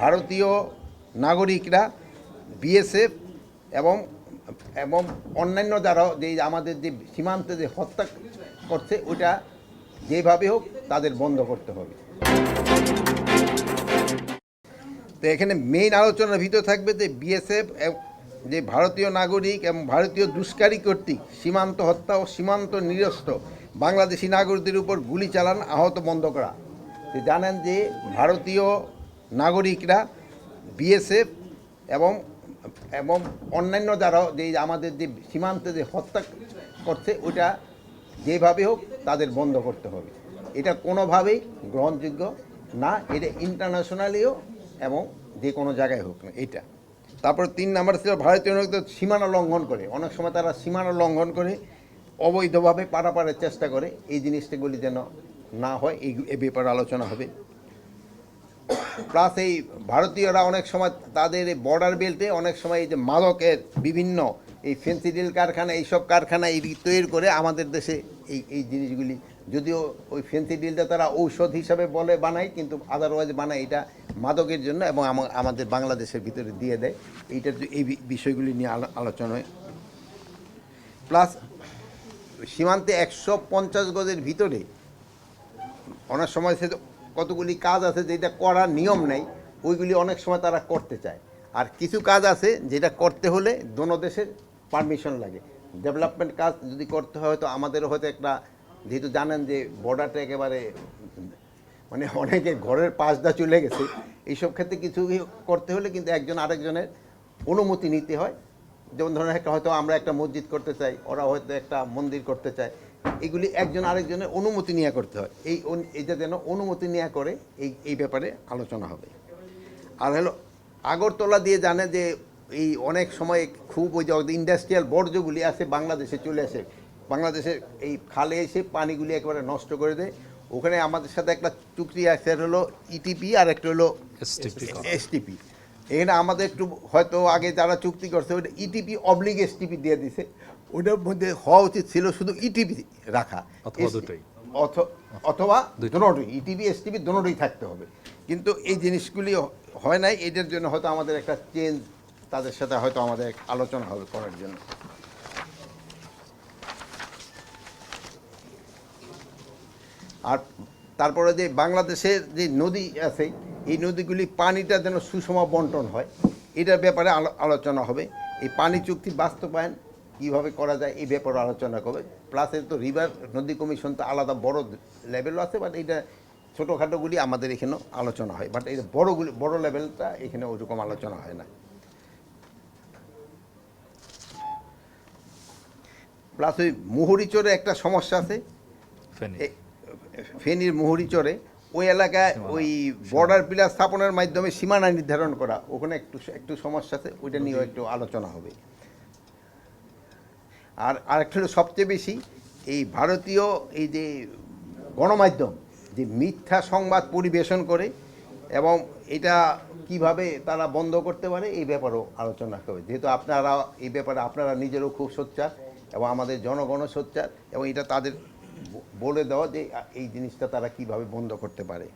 ভারতীয় নাগরিকরা, বিএসএফ এবং এবং অন্যান্য যারা যে আমাদের যে সীমান্তে যে হত্যা করছে ওটা যেভাবে হোক তাদের বন্ধ করতে হবে। তো এখানে মেইন আলোচনার ভিতর থাকবে যে বিএসএফ যে ভারতীয় নাগরিক এবং ভারতীয় দুষ্কারী কর্তৃক সীমান্ত হত্যা ও সীমান্ত নিরস্ত বাংলাদেশি নাগরিকদের উপর গুলি চালান আহত বন্ধ করা জানেন যে ভারতীয় নাগরিকরা বিএসএফ এবং এবং অন্যান্য যারা যে আমাদের যে সীমান্তে যে হত্যা করছে ওটা যেভাবে হোক তাদের বন্ধ করতে হবে। এটা কোনোভাবেই গ্রহণযোগ্য না, এটা ইন্টারন্যাশনালিও এবং যে কোনো জায়গায় হোক না, এটা। তারপর তিন নাম্বার ছিল ভারতীয় নাগরিকদের সীমানা লঙ্ঘন করে। অনেক সময় তারা সীমানা লঙ্ঘন করে, অবৈধভাবে পারাপারের চেষ্টা করে। এই জিনিসটাগুলি যেন না হয়, এই ব্যাপারে আলোচনা হবে। প্লাস এই ভারতীয়রা অনেক সময় তাদের বর্ডার বেল্টে অনেক সময় এই যে মাদকের বিভিন্ন এই ফেন্সিডিল কারখানা, এইসব কারখানা এই তৈরি করে আমাদের দেশে এই এই জিনিসগুলি। যদিও ওই ফেন্সিডিলটা তারা ঔষধ হিসাবে বলে বানায়, কিন্তু আদারওয়াইজ বানায় এটা মাদকের জন্য এবং আমাদের বাংলাদেশের ভিতরে দিয়ে দেয়। এইটার এই বিষয়গুলি নিয়ে আলো- আলোচনা হয় প্লাস সীমান্তে একশো পঞ্চাশ গজের ভিতরে অনেক সময় সে কতগুলি কাজ আছে যেটা করার নিয়ম নেই, ওইগুলি অনেক সময় তারা করতে চায়। আর কিছু কাজ আছে যেটা করতে হলে দোনো দেশের পারমিশন লাগে। ডেভেলপমেন্ট কাজ যদি করতে হয়, তো আমাদেরও হয়তো একটা, যেহেতু জানেন যে বর্ডারটা একেবারে মানে অনেকে ঘরের পাশ দা চলে গেছে, এইসব ক্ষেত্রে কিছু করতে হলে কিন্তু একজন আরেকজনের অনুমতি নিতে হয়। যেমন ধরেন একটা হয়তো আমরা একটা মসজিদ করতে চাই, ওরা হয়তো একটা মন্দির করতে চায়। এগুলি একজন আরেকজনের অনুমতি নিয়ে করতে হয়। এই এটা যেন অনুমতি নেওয়া করে এই এই ব্যাপারে আলোচনা হবে। আর হলো আগরতলা দিয়ে জানে যে এই অনেক সময় খুব ওই যে ইন্ডাস্ট্রিয়াল বর্জ্যগুলি আছে বাংলাদেশে চলে আসে। বাংলাদেশের এই খালে এসে পানিগুলি একেবারে নষ্ট করে দেয়। ওখানে আমাদের সাথে একটা চুক্তি আছে হলো ইটিপি আর একটা হলো এসটিপি এখানে আমাদের একটু হয়তো আগে যারা চুক্তি করছে ওটা ইটিপি অবলিগ এসটিপি দিয়ে দিছে। ওটার মধ্যে হওয়া উচিত ছিল শুধু ইটিপি রাখা। অথবা। দুটোই। ইটিভি এসটিভি দুটোই। থাকতে হবে। কিন্তু এই জিনিসগুলি হয় নাই এটার জন্য হয়তো আমাদের একটা চেঞ্জ তাদের সাথে হয়তো আমাদের আলোচনা হবে করার জন্য। আর তারপরে যে বাংলাদেশের যে নদী আছে এই নদীগুলি পানিটা যেন সুষম বন্টন হয় এটার ব্যাপারে আলো- আলোচনা হবে। এই পানি চুক্তি বাস্তবায়ন কীভাবে করা যায় এই ব্যাপারে আলোচনা করবে প্লাস এর তো রিভার নদী কমিশন তো আলাদা বড় লেভেলও আছে বাট এটা ছোটোখাটোগুলি আমাদের এখানেও আলোচনা হয়। বাট এই বড়গুলি বড় লেভেলটা এখানে ওইরকম আলোচনা হয় না। প্লাস ওই মুহুরিচরে একটা সমস্যা আছে। ফেনীর মুহুরিচরে ওই এলাকায় ওই বর্ডার পিলার স্থাপনের মাধ্যমে সীমানা নির্ধারণ করা ওখানে একটু একটু সমস্যা আছে ওইটা নিয়েও একটু আলোচনা হবে। আর আরেকটা হলো সবচেয়ে বেশি এই ভারতীয় এই যে গণমাধ্যম যে মিথ্যা সংবাদ পরিবেশন করে এবং এটা কীভাবে তারা বন্ধ করতে পারে এই ব্যাপারেও আলোচনা করবে যেহেতু আপনারা এই ব্যাপারে আপনারা নিজেরও খুব সোচ্চার এবং আমাদের জনগণও সোচ্চার এবং এটা তাদের বলে দেওয়া যে এই জিনিসটা তারা কীভাবে বন্ধ করতে পারে।